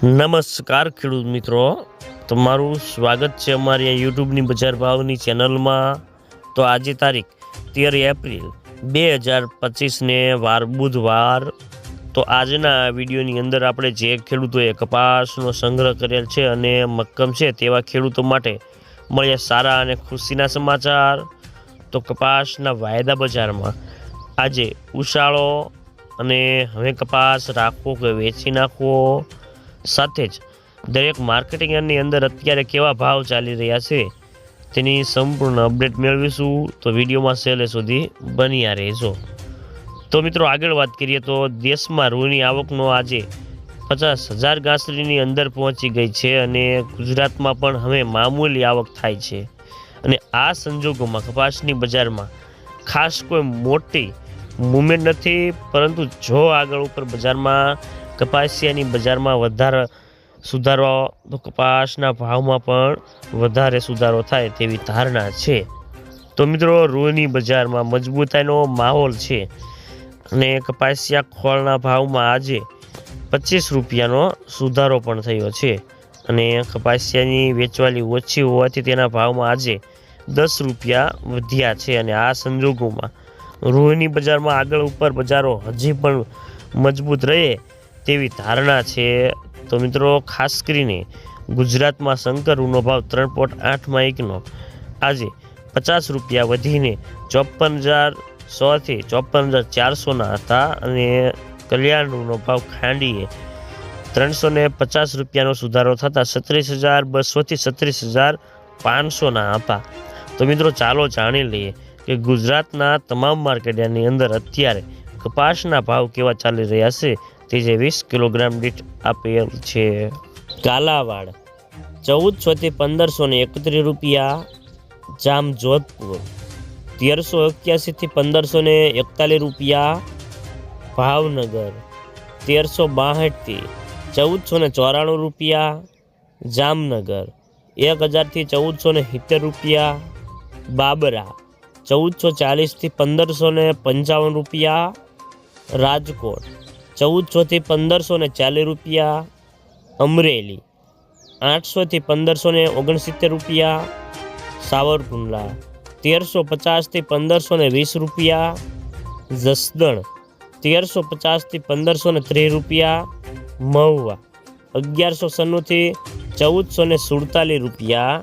નમસ્કાર ખેડૂત મિત્રો. તમારું સ્વાગત છે અમારી આ યુટ્યુબની બજાર ભાવની ચેનલમાં. તો આજે તારીખ તેર એપ્રિલ બે હજાર પચીસને વાર બુધવાર. તો આજના વિડીયોની અંદર આપણે જે ખેડૂતોએ કપાસનો સંગ્રહ કરેલ છે અને મક્કમ છે તેવા ખેડૂતો માટે મળ્યા સારા અને ખુશીના સમાચાર. તો કપાસના વાયદા બજારમાં આજે ઉછાળો અને હવે કપાસ રાખવો કે વેચી નાખવો? સાથે જ દરેક માર્કેટિંગની અંદર અત્યારે કેવા ભાવ ચાલી રહ્યા છે તેની સંપૂર્ણ અપડેટ મેળવીશું. તો વિડીયોમાં સેલે સુધી બન્યા રહેજો. તો મિત્રો આગળ વાત કરીએ તો દેશમાં રૂની આવકનો આજે પચાસ હજાર ગાંસડીની અંદર પહોંચી ગઈ છે અને ગુજરાતમાં પણ હવે મામૂલી આવક થાય છે. અને આ સંજોગોમાં કપાસની બજારમાં ખાસ કોઈ મોટી મુમેન્ટ નથી, પરંતુ જો આગળ ઉપર બજારમાં કપાસિયાની બજારમાં વધારે સુધારો, તો કપાસના ભાવમાં પણ વધારે સુધારો થાય તેવી ધારણા છે. તો મિત્રો, રૂની બજારમાં મજબૂતાઈનો માહોલ છે અને કપાસિયા ખોળના ભાવમાં આજે પચીસ રૂપિયાનો સુધારો પણ થયો છે અને કપાસિયાની વેચવાલી ઓછી હોવાથી તેના ભાવમાં આજે દસ રૂપિયા વધ્યા છે અને આ સંજોગોમાં રોહિણી બજારમાં આગળ ઉપર બજારો હજી પણ મજબૂત રહે તેવી ધારણા છે. તો મિત્રો, ખાસ કરીને ગુજરાતમાં શંકરનો ભાવ ત્રણ પોઈન્ટ આઠમાં એકનો. આજે પચાસ રૂપિયા વધીને ચોપન હજાર સોથી ચોપન હજાર ચારસોના હતા અને કલ્યાણનો ભાવ ખાંડીએ ત્રણસો ને પચાસ રૂપિયાનો સુધારો થતાં સત્રીસ હજાર બસોથી સત્રીસ હજાર પાંચસોના હતા. તો મિત્રો, ચાલો જાણી લઈએ કે ગુજરાતના તમામ માર્કેટની અંદર અત્યારે કપાસના ભાવ કેવા ચાલી રહ્યા છે તે જે વીસ કિલોગ્રામ દીઠ આપેલ છે. કાલાવાડ ચૌદસોથી પંદરસો ને એકત્રીસ રૂપિયા જામ જોધપુર તેરસો એક્યાસીથી પંદરસો ને એકતાલીસ રૂપિયા, ભાવનગર, તેરસો બાસઠથી ચૌદસો ને ચોરાણું રૂપિયા, જામનગર, એક હજારથી ચૌદસો ને સિત્તેર રૂપિયા, બાબરા, ચૌદસો ચાલીસથી પંદરસો ને પંચાવન રૂપિયા રાજકોટ, ચૌદસોથી પંદરસો ને ચાલીસ રૂપિયા, અમરેલી, આઠસોથી પંદરસો ને ઓગણસિત્તેર રૂપિયા, સાવરકુંડલા, તેરસો પચાસથી પંદરસો ને વીસ રૂપિયા, જસદણ, તેરસો પચાસથી પંદરસો ને ત્રીસ રૂપિયા, મહુવા, અગિયારસો સન્નુથી ચૌદસો ને સુડતાલીસ રૂપિયા